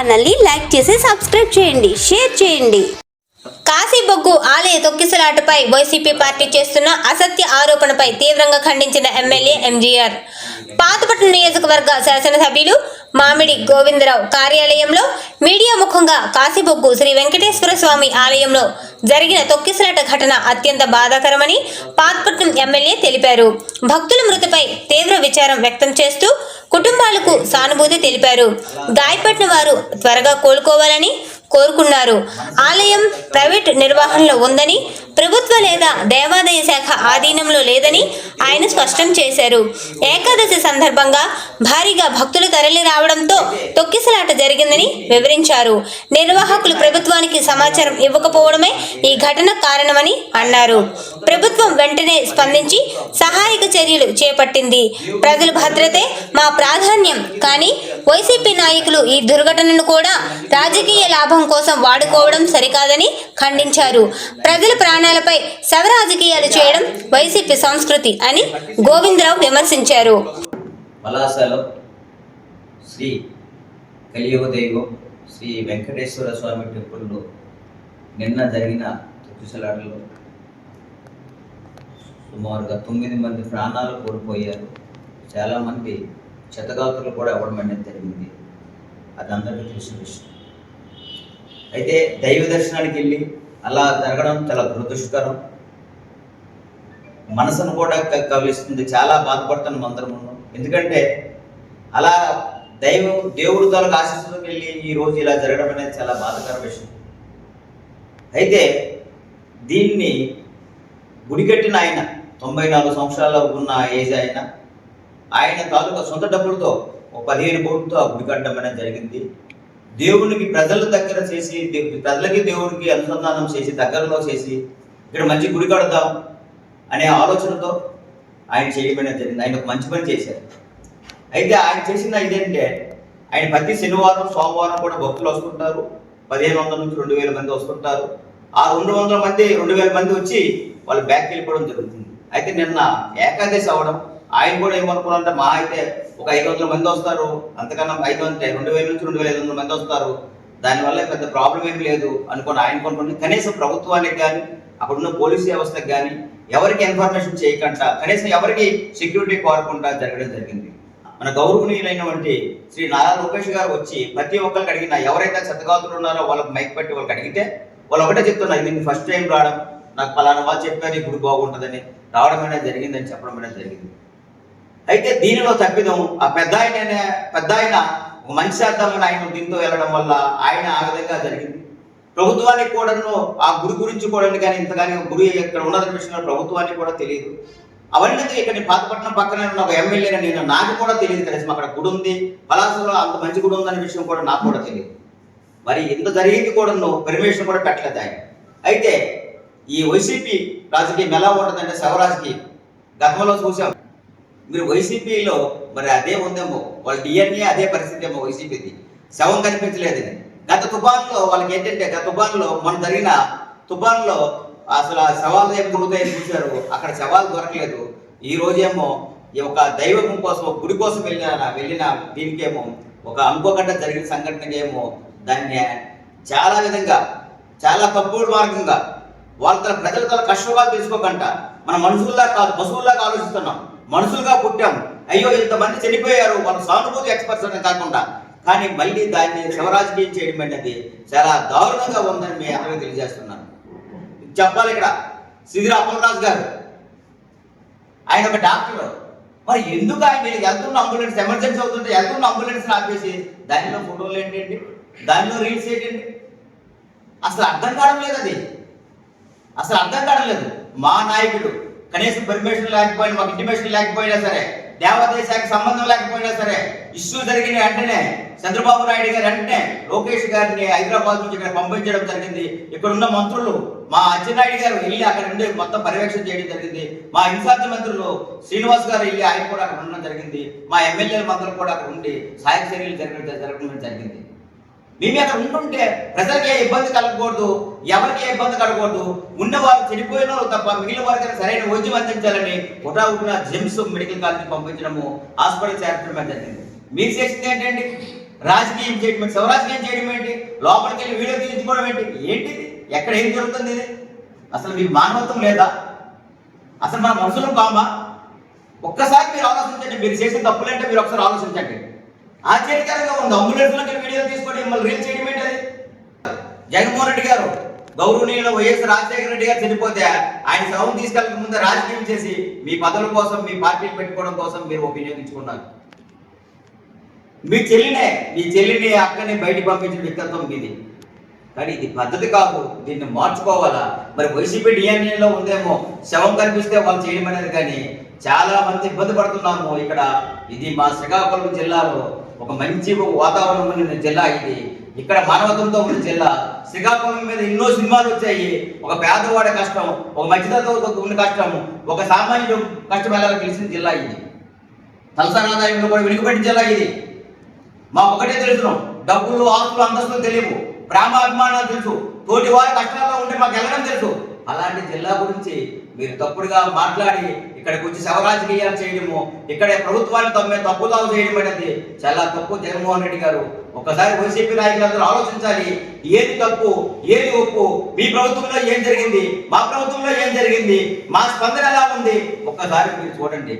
ఛానల్ని లైక్ చేసి సబ్స్క్రైబ్ చేయండి షేర్ చేయండి. కాశీబొగ్గు ఆలయ తొక్కిసలాటపై వైసీపీ పార్టీ చేస్తున్న అసత్య ఆరోపణపై తీవ్రంగా ఖండించిన ఎమ్మెల్యే ఎంజీఆర్. పాతపట్నం నియోజకవర్గ శాసనసభ్యులు మామిడి గోవిందరావు కార్యాలయంలో మీడియా ముఖంగా కాశీబొగ్గు శ్రీ వెంకటేశ్వర స్వామి ఆలయంలో జరిగిన తొక్కిసలాట ఘటన అత్యంత బాధాకరమని పాతపట్నం ఎమ్మెల్యే తెలిపారు. భక్తుల మృతిపై తీవ్ర విచారం వ్యక్తం చేస్తూ కుటుంబాలకు సానుభూతి తెలిపారు. గాయపడిన వారు త్వరగా కోలుకోవాలని కోరుకున్నారు. ఆలయం ప్రైవేట్ నిర్వహణలో ఉందని ప్రభుత్వ లేదా దేవాదాయ శాఖ ఆధీనంలో లేదని ఆయన స్పష్టం చేశారు. ఏకాదశి సందర్భంగా భారీగా భక్తులు తరలి రావడంతో తొక్కిసలాట జరిగిందని వివరించారు. నిర్వాహకులు ప్రభుత్వానికి సమాచారం ఇవ్వకపోవడమే ఈ ఘటన కారణమని అన్నారు. ప్రభుత్వం వెంటనే స్పందించి సహాయక చర్యలు చేపట్టింది. ప్రజల భద్రతే మా ప్రాధాన్యం కానీ వైసీపీ నాయకులు ఈ దుర్ఘటనను కూడా రాజకీయ లాభం కోసం వాడుకోవడం సరికాదని ఖండించారు. ప్రజల ప్రాణాలపై శవ రాజకీయాలు చేయడం వైసీపీ సంస్కృతి అని గోవిందరావు విమర్శించారు. పలాసలో శ్రీ కలియుగ దైవం శ్రీ వెంకటేశ్వర స్వామి టెంపుల్లో నిన్న జరిగిన తొక్కిసలాటలో సుమారుగా తొమ్మిది మంది ప్రాణాలు కోల్పోయారు. చాలామంది క్షతగాతులు కూడా అవ్వడం అనేది జరిగింది. అది అందరికీ తెలిసిన విషయం. అయితే దైవ దర్శనానికి వెళ్ళి అలా జరగడం చాలా దురదృష్టకరం. మనసును కూడా కవిస్తుంది కవిలిస్తుంది చాలా బాధపడుతున్నాం అందరం ఎందుకంటే అలా దైవం దేవుడి తాలూకు ఆశీస్సులకు వెళ్ళి ఈ రోజు ఇలా జరగడం అనేది చాలా బాధకర విషయం. అయితే దీన్ని గుడికట్టిన ఆయన తొంభై నాలుగు సంవత్సరాల ఉన్న ఏజ్ ఆయన. ఆయన తాలూకా సొంత డబ్బులతో ఒక పదిహేను కోట్లతో ఆ గుడి కట్టడం అనేది జరిగింది. దేవునికి ప్రజల దగ్గర చేసి ప్రజలకి దేవుడికి అనుసంధానం చేసి దగ్గరలో చేసి ఇక్కడ మంచి గుడి కడదాం అనే ఆలోచనతో ఆయన చేయడం జరిగింది. ఆయన ఒక మంచి పని చేశారు. అయితే ఆయన చేసిన ఇదేంటే ఆయన ప్రతి శనివారం సోమవారం కూడా భక్తులు వస్తుంటారు. పదిహేను వందల నుంచి రెండు వేల మంది వస్తుంటారు. ఆ రెండు వందల మంది రెండు వేల మంది వచ్చి వాళ్ళు బ్యాక్ వెళ్ళిపోవడం జరుగుతుంది. అయితే నిన్న ఏకాదశి అవడం ఆయన కూడా ఏమనుకున్నారంటే మా అయితే ఒక ఐదు వందల మంది వస్తారు అంతకన్నా ఐదు వందల రెండు వేల నుంచి రెండు వేల ఐదు వందల మంది వస్తారు. దానివల్ల పెద్ద ప్రాబ్లం ఏం లేదు అనుకుని ఆయన కొనుక్కుంటే కనీసం ప్రభుత్వానికి కానీ అక్కడ ఉన్న పోలీసు వ్యవస్థకు కానీ ఎవరికి ఇన్ఫర్మేషన్ చేయకుండా కనీసం ఎవరికి సెక్యూరిటీ కోరకుండా జరగడం జరిగింది. మన గౌరవనీయులైనటువంటి శ్రీ నారా లోకేష్ గారు వచ్చి ప్రతి ఒక్కరికి అడిగిన ఎవరైతే చెత్తగాతులు ఉన్నారో వాళ్ళకి మైక్ పెట్టి వాళ్ళకి అడిగితే వాళ్ళు ఒకటే చెప్తున్నారు ఇది ఫస్ట్ టైం రావడం నాకు పలానా వాళ్ళు చెప్పారు ఈ గుడి బాగుంటుందని. రావడం జరిగిందని చెప్పడం అనేది జరిగింది. అయితే దీనిలో తప్పిదం ఆ పెద్ద ఆయన పెద్ద ఆయన ఒక మంచి అర్థమని ఆయన దీంతో వెళ్ళడం వల్ల ఆయన ఆ విధంగా జరిగింది. ప్రభుత్వానికి కూడాను ఆ గుడి గురించి కూడా కానీ ఇంత గురి ఇక్కడ ఉన్నదని విషయంలో ప్రభుత్వానికి కూడా తెలియదు. అవన్నీ ఇక్కడ పాతపట్నం పక్కనే ఉన్న ఒక ఎమ్మెల్యే నేను నాకు కూడా తెలియదు కనీసం అక్కడ గుడి ఉంది పలాసలో అంత మంచి గుడి ఉందనే విషయం కూడా నాకు కూడా తెలియదు. మరి ఇంత జరిగింది కూడాను పెర్మిషన్ కూడా పెట్టలేదు ఆయన. అయితే ఈ వైసీపీ రాజకీయం ఎలా ఉంటుందంటే శవరాజకీయం గతంలో చూసాం. మీరు వైసీపీలో మరి అదే ఉందేమో వాళ్ళ డిఎన్ఏ అదే పరిస్థితి ఏమో వైసీపీది శవం కనిపించలేదు. గత తుఫాన్లో వాళ్ళకి ఏంటంటే గత తుఫాన్లో మనం జరిగిన తుఫాన్లో అసలు ఆ శవాలు ఏమి దొరుకుతాయని చూశారు. అక్కడ శవాలు దొరకలేదు. ఈ రోజేమో ఈ ఒక దైవం కోసం గుడి కోసం వెళ్ళిన వెళ్ళిన దీనికేమో ఒక అనుకోకుండా జరిగిన సంఘటనకేమో దాన్ని చాలా విధంగా చాలా తప్పుడు మార్గంగా వాళ్ళు తన ప్రజల తన కష్టపాలు తెలుసుకోకుండా మన మనుషుల్లా కాదు పశువుల్లాగా ఆలోచిస్తున్నాం. మనుషులుగా పుట్టాం. అయ్యో ఇంతమంది చనిపోయారు వాళ్ళు సానుభూతి ఎక్స్పర్ట్స్ అని కాకుండా. కానీ మళ్ళీ దాన్ని శివరాజకీయం చేయడం అనేది చాలా దారుణంగా ఉందని మీ అందరికీ తెలియజేస్తున్నాను. చెప్పాలి ఇక్కడ సిదిరా అమర్నాథ్ గారు. ఆయన ఒక డాక్టర్. మరి ఎందుకు ఆయన వెళ్తున్న అంబులెన్స్ ఎమర్జెన్సీ అవుతుంటే వెళ్తున్న అంబులెన్స్ ఆపేసి దానిలో ఫోటోలు ఏంటండి? దానిలో రీల్స్ ఏంటండి? అసలు అర్థం కావడం లేదు అది. అసలు అర్థం కావట్లేదు మా నాయకుడు కనీసం పర్మిషన్ లేకపోయినా మాకు ఇంటిమేషన్ లేకపోయినా సరే దేవాదాయ శాఖ సంబంధం లేకపోయినా సరే ఇష్యూ జరిగిన వెంటనే చంద్రబాబు నాయుడు గారు వెంటనే లోకేష్ గారిని హైదరాబాద్ నుంచి ఇక్కడ పంపించడం జరిగింది. ఇక్కడ ఉన్న మంత్రులు మా అచ్చెన్నాయుడు గారు వెళ్ళి అక్కడ నుండి మొత్తం పర్యవేక్షణ చేయడం జరిగింది. మా ఇన్ఛార్జ్ మంత్రులు శ్రీనివాస్ గారు వెళ్ళి ఆయన కూడా అక్కడ ఉండడం జరిగింది. మా ఎమ్మెల్యేల మంత్రులు కూడా అక్కడ ఉండి సహాయక చర్యలు జరగడం జరగడం జరిగింది. మేము అక్కడ ఉంటుంటే ప్రజలకి ఏ ఇబ్బంది కలగకూడదు ఎవరికి ఏ ఇబ్బంది కలగకూడదు ఉన్నవారు చనిపోయిన తప్ప మిగిలిన వారికి సరైన వైద్యం అందించాలని హుటాహుటిన జిమ్స్ మెడికల్ కాలేజీకి పంపించడము హాస్పిటల్ చేర్చడం జరిగింది. మీరు చేసింది ఏంటండి? రాజకీయం చేయడం ఏంటి? శివరాజకీయం చేయడం ఏంటి? లోపలికి వెళ్ళి వీడియో తీయించుకోవడం ఏంటి? ఏంటిది? ఎక్కడ ఏం జరుగుతుంది ఇది? అసలు మీకు మానవత్వం లేదా? అసలు మన మనసులో కామా? ఒక్కసారి మీరు ఆలోచించండి. మీరు చేసిన తప్పులంటే మీరు ఒకసారి ఆలోచించండి. ఆశ్చర్యకరంగా ఉంది. అంబులెన్స్లోకి వీడియో తీసుకొని మళ్ళీ రీల్ చేయడం ఏంటి అది జగన్మోహన్ రెడ్డి గారు గౌరవనీయులు వైఎస్ రాజశేఖర రెడ్డి గారు చనిపోతే ఆయన శవం తీసుకెళ్ళక ముందు రాజకీయం చేసి మీ పదవుల కోసం మీ పార్టీని పెట్టుకోవడం కోసం మీరు ఉపయోగించుకున్నారు మీ చెల్లినే మీ చెల్లిని అక్కని బయట పంపించిన వ్యక్తిత్వం మీది. కానీ ఇది పద్ధతి కాదు. దీన్ని మార్చుకోవాలా? మరి వైసీపీ డిఎన్ఏలో ఉందేమో శవం కనిపిస్తే వాళ్ళు చేయడం అనేది కానీ చాలా మంది ఇబ్బంది పడుతున్నాము. ఇక్కడ ఇది మా శ్రీకాకుళం జిల్లాలో ఒక మంచి వాతావరణం ఉన్న జిల్లా ఇది. ఇక్కడ మానవత్వంతో ఉన్న జిల్లా. శ్రీకాకుళం మీద ఎన్నో సినిమాలు వచ్చాయి. ఒక పేదవాడి కష్టం ఒక మధ్యతరగతి ఉన్న కష్టం ఒక సామాన్యుడు కష్టం ఎలా తెలిసిన జిల్లా ఇది. తలసనాదాయంలో కూడా వెనుకబడిన జిల్లా ఇది. మాకు ఒకటే తెలుసు డబ్బులు ఆస్తులు అంతస్తులు తెలియవు. ప్రేమాభిమానాలు తెలుసు. తోటి వారి కష్టాల్లో ఉంటే మాకు వెళ్ళడం తెలుసు. అలాంటి జిల్లా గురించి మీరు తప్పుడుగా మాట్లాడి ఇక్కడికి వచ్చి శవరాజకీయాలు చేయడము ఇక్కడ ప్రభుత్వాన్ని తమ్మే తప్పుదాలు చేయడం అనేది చాలా తప్పు జగన్మోహన్ రెడ్డి గారు. ఒకసారి వైసీపీ నాయకులందరూ ఆలోచించాలి ఏది తప్పు ఏది ఒప్పు మీ ప్రభుత్వంలో ఏం జరిగింది మా ప్రభుత్వంలో ఏం జరిగింది మా స్పందన ఎలా ఉంది? ఒక్కసారి మీరు చూడండి.